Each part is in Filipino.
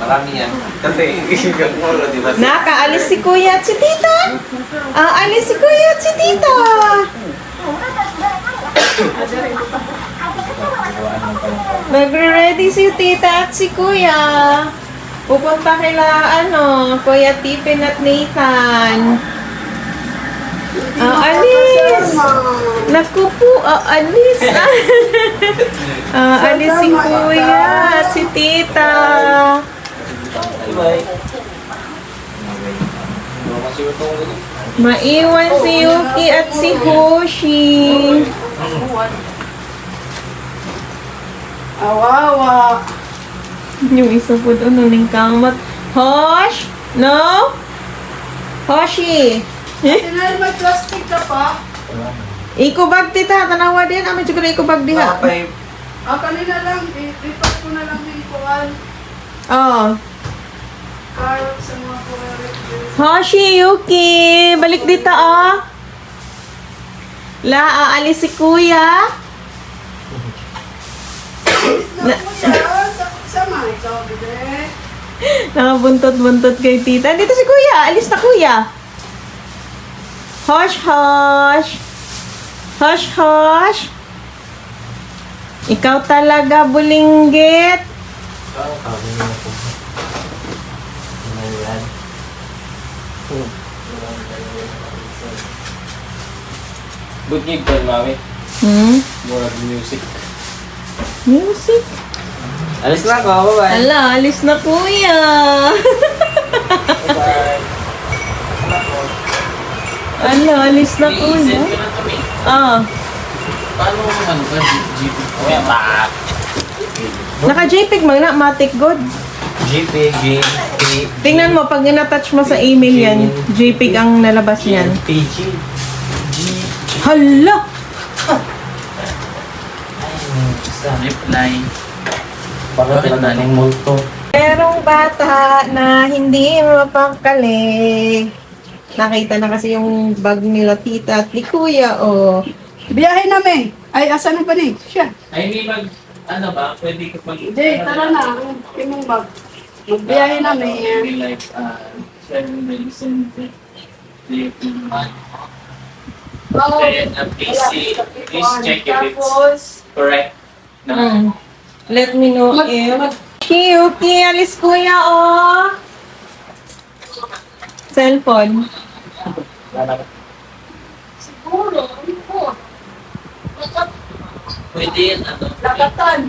Marami yan. Kasi, yung ulo, di ba? Nakaalis si kuya at si tita. Ah, alis si kuya at si tita. Nagre-ready si tita at si kuya. Pupunta kila, ano, kuya Tipin at Nathan. Ah, alis! Naku po, ah, alis! ah, alis si kuya si tita. Maiwan si Yuki at si Hoshi. Awawa. Yung isa po doon, nuning kamat. Hosh! No? Hoshi! Tinay may plastic ka pa? Ikubag tita, tanawa din. Amin siguro ikubag diha. Bye. Ah, kanina lang. Lipat ko na lang yung kuwan. Oh. Carrot sa mga kuwan. Hoshi, Yuki! Balik dito, oh. La, aalis si kuya. Na. Nakabuntot-buntot kay tita. Dito si kuya. Alis na kuya. Hosh, hosh. Hosh, hosh. Ikaw talaga, bulinggit. Kami na po. Good gig pa, mami. Hmm? More of music. Music. Alis na ako, bye-bye. Ala, alis na kuya. Bye-bye. Ala, alis na kuya. Ah, Paano ano? GP? Okay, ba? naka-JPEG man na, matic good. GP, GP. Tingnan mo, pag in-attach mo sa email yan, JPEG ang nalabas niyan. PG. G. Hala! Sa reply. Bakit wala ng multo? Merong bata na hindi mapakali. Nakita na kasi yung bag nila tita at ni kuya, oh. Biyahe namin. Ay, asan na pa ni? Siya. Ay, hindi mag... Ano ba? Pwede ka mag... Jay, tara na. Imong bag. Magbiyahe namin. Maybe like, uh, seven minutes and Oh, Then, uh, please see, please check if it's correct. No. Mm. Let me know mag, if... mag, Yuki, alis kuya, oh! Cellphone. siguro. Pwede yan, ano? Lakatan.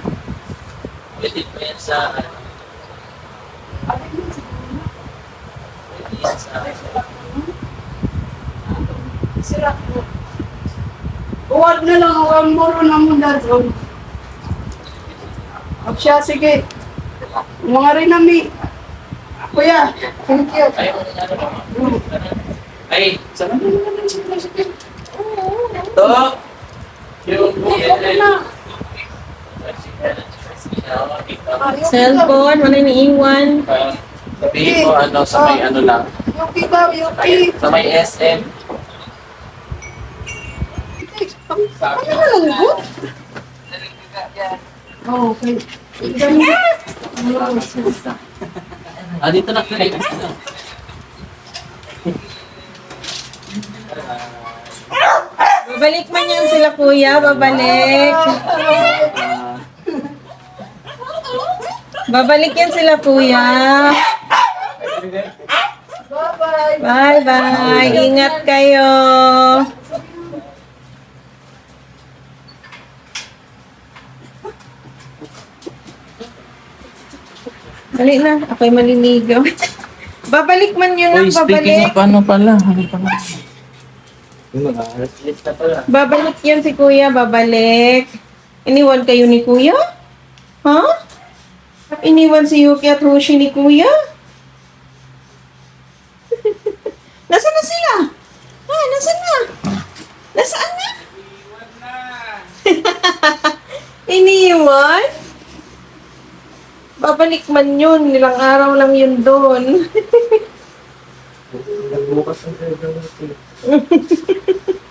Pwede pa yan sa, ano? Pwede yan sa, Sira po. Huwag na lang ang muro na mo na doon. At siya, sige. Mga rin nami. Kuya, thank you. ay? Ay, saan na naman sa tricycle? Ito! Yung, Okay na. Cellphone, wala na iwan. Sabihin mo ano sa may ano lang. Yuki daw, Yuki. Sa may SM. Ano na lang good? Oh, okay. Ah, dito na click. Babalik man yan sila kuya, babalik. Babalik yan sila kuya. Bye-bye. Bye-bye. Ingat kayo. Dali na. Ako'y maliligaw. babalik man yun lang, babalik. ano pala, ano pala? List na pala. Babalik yan si kuya, babalik. Iniwan kayo ni kuya? Ha? Iniwan si Yuki at Hoshi ni kuya? Nasaan na sila? Ha, nasaan na? Nasaan na? Iniwan? Babalik man yun. Nilang araw lang yun doon. Nagbukas ang